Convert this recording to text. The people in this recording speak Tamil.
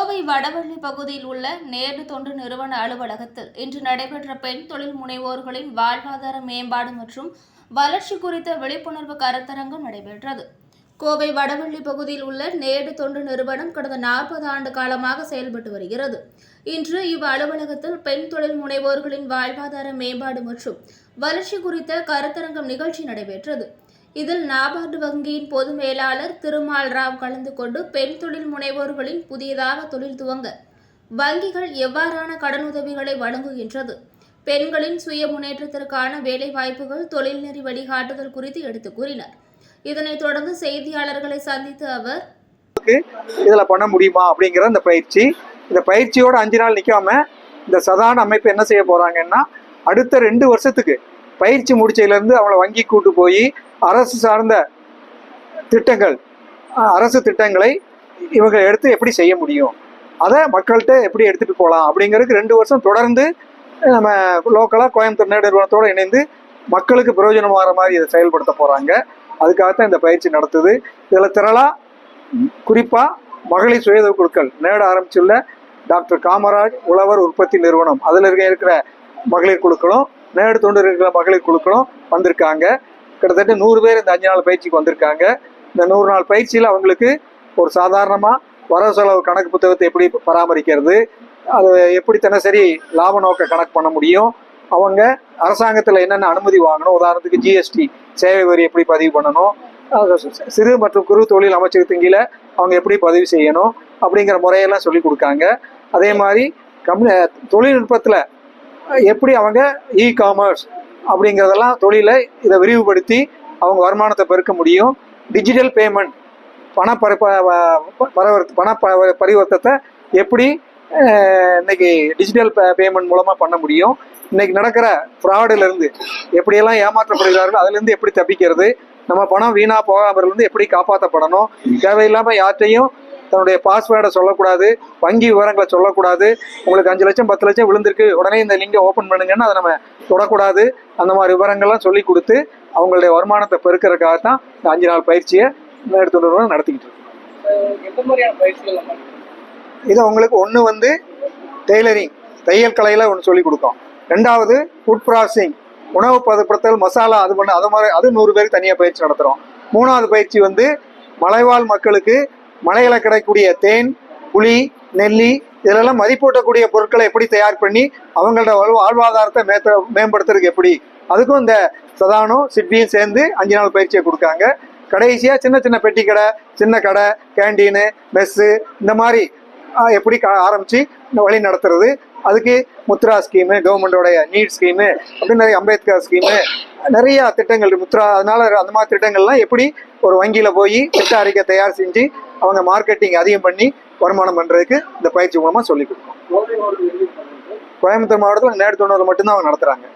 கோவை வடவள்ளி பகுதியில் உள்ள நேரு தொண்டு நிறுவன அலுவலகத்தில் இன்று நடைபெற்ற பெண் தொழில் முனைவோர்களின் வாழ்வாதார மேம்பாடு மற்றும் வளர்ச்சி குறித்த விழிப்புணர்வு கருத்தரங்கம் நடைபெற்றது. கோவை வடவள்ளி பகுதியில் உள்ள நேடு தொண்டு நிறுவனம் கடந்த நாற்பது ஆண்டு காலமாக செயல்பட்டு வருகிறது. இன்று இவ் அலுவலகத்தில் பெண் தொழில் முனைவோர்களின் வாழ்வாதார மேம்பாடு மற்றும் வளர்ச்சி குறித்த கருத்தரங்கம் நிகழ்ச்சி நடைபெற்றது. இதில் நாபார்டு வங்கியின் பொது மேலாளர் திருமால் ராவ் கலந்து கொண்டு பெண் தொழில் முனைவோர்களின் புதியதாக தொழில் துவங்க வங்கிகள் எவ்வாறான கடனுதவிகளை வழங்குகின்றது பெண்களின் சுய முன்னேற்றத்திற்கான வேலைவாய்ப்புகள் தொழில்நெறி வழிகாட்டுதல் குறித்து எடுத்துக் கூறினார். இதனைத் தொடர்ந்து செய்தியாளர்களை சந்தித்த அவர் இதில் பண்ண முடியுமா அப்படிங்கிற இந்த பயிற்சி இந்த பயிற்சியோட அஞ்சு நாள் நிற்காம இந்த சதான அமைப்பு என்ன செய்ய போறாங்கன்னா அடுத்த ரெண்டு வருஷத்துக்கு பயிற்சி முடிச்சதுலேருந்து அவங்கள வங்கி கூட்டு போய் அரசு சார்ந்த திட்டங்கள் அரசு திட்டங்களை இவங்க எடுத்து எப்படி செய்ய முடியும்? அதை மக்கள்கிட்ட எப்படி எடுத்துகிட்டு போகலாம்? அப்படிங்கிறதுக்கு ரெண்டு வருஷம் தொடர்ந்து நம்ம லோக்கலாக கோயம்புத்தூர் நேரு நிறுவனத்தோடு இணைந்து மக்களுக்கு பிரயோஜனமாகிற மாதிரி இதை செயல்படுத்த போகிறாங்க அதுக்காகத்தான் இந்த பயிற்சி நடத்துது. இதில் திரளாக குறிப்பாக மகளிர் சுயதொழில் குழுக்கள் நேட ஆரம்பிச்சுள்ள டாக்டர் காமராஜ் உழவர் உற்பத்தி நிறுவனம் அதில் இருக்க இருக்கிற மகளிர் குழுக்களும் மேடு தொண்டு இருக்கிற மகளிர் குழுக்களும் வந்திருக்காங்க. கிட்டத்தட்ட நூறு பேர் இந்த அஞ்சு நாள் பயிற்சிக்கு வந்திருக்காங்க. இந்த நூறு நாள் பயிற்சியில் அவங்களுக்கு ஒரு சாதாரணமாக வரவு செலவு கணக்கு புத்தகத்தை எப்படி பராமரிக்கிறது அது எப்படி தினசரி லாப நோக்க கணக்கு பண்ண முடியும் அவங்க அரசாங்கத்தில் என்னென்ன அனுமதி வாங்கணும் உதாரணத்துக்கு ஜிஎஸ்டி சேவை வரி எப்படி பதிவு பண்ணணும் சிறு மற்றும் குறு தொழில் அமைச்சகத்தின் கீழே அவங்க எப்படி பதிவு செய்யணும் அப்படிங்கிற முறையெல்லாம் சொல்லி கொடுக்காங்க. அதே மாதிரி கம்யூ தொழில்நுட்பத்தில் எப்படி அவங்க இ காமர்ஸ் அப்படிங்கிறதெல்லாம் தொழிலை இதை விரிவுபடுத்தி அவங்க வருமானத்தை பெருக்க முடியும். டிஜிட்டல் பேமெண்ட் பண பரி பரவர்த்த பண ப- பரிவர்த்தத்தை எப்படி இன்னைக்கு டிஜிட்டல் பேமெண்ட் மூலமாக பண்ண முடியும். இன்னைக்கு நடக்கிற ஃப்ராடுலேருந்து எப்படியெல்லாம் ஏமாற்றப்படுகிறார்கள் அதுலேருந்து எப்படி தப்பிக்கிறது நம்ம பணம் வீணா போகாமலேருந்து எப்படி காப்பாற்றப்படணும் தேவையில்லாமல் யார்கிட்டையும் தன்னுடைய பாஸ்வேர்டை சொல்லக்கூடாது வங்கி விவரங்களை சொல்லக்கூடாது. உங்களுக்கு அஞ்சு லட்சம் பத்து லட்சம் விழுந்திருக்கு உடனே இந்த லிங்கை ஓப்பன் பண்ணுங்கன்னா அதை நம்ம தொடக்கூடாது. அந்த மாதிரி விவரங்கள்லாம் சொல்லி கொடுத்து அவங்களுடைய வருமானத்தை பெருக்கிறதுக்காக தான் இந்த அஞ்சு நாள் பயிற்சியை எடுத்து நிறுவனம் நடத்திக்கிட்டு இருக்கு எந்த மாதிரியான பயிற்சிகள் நம்ம இது உங்களுக்கு ஒன்று வந்து டெய்லரிங் தையல் கலையில் ஒன்று சொல்லி கொடுக்கும். ரெண்டாவது ஃபுட் ப்ராசஸிங் உணவு பதப்படுத்தல் மசாலா அது பண்ண அது மாதிரி அது நூறு பேருக்கு தனியாக பயிற்சி நடத்துகிறோம் மூணாவது பயிற்சி வந்து மலைவாழ் மக்களுக்கு மலையில் கிடைக்கக்கூடிய தேன் புளி நெல்லி இதிலெல்லாம் மதிப்பூட்டக்கூடிய பொருட்களை எப்படி தயார் பண்ணி அவங்களோட வாழ்வாதாரத்தை மேத்த மேம்படுத்துறதுக்கு எப்படி? அதுக்கும் இந்த சதானம் சிட்பியும் சேர்ந்து அஞ்சு நாள் பயிற்சியை கொடுக்காங்க. கடைசியாக சின்ன சின்ன பெட்டி கடை சின்ன கடை கேண்டீனு மெஸ்ஸு இந்த மாதிரி எப்படி க ஆரம்பித்து வழி நடத்துறது. அதுக்கு முத்ரா ஸ்கீமு கவர்மெண்டோடைய நீட் ஸ்கீமு அப்படின்னு நிறைய அம்பேத்கர் ஸ்கீமு நிறையா திட்டங்கள் முத்ரா அதனால அந்த மாதிரி திட்டங்கள்லாம் எப்படி ஒரு வங்கியில் போய் திட்ட அறிக்கை தயார் செஞ்சு அவங்க மார்க்கெட்டிங் அதிகம் பண்ணி வருமானம் பண்ணுறதுக்கு இந்த பயிற்சி மூலமாக சொல்லிக் கொடுக்கும் கோயம்புத்தூர் மாவட்டத்தில் நேடு தொண்ணூறு மட்டும்தான் அவங்க நடத்துகிறாங்க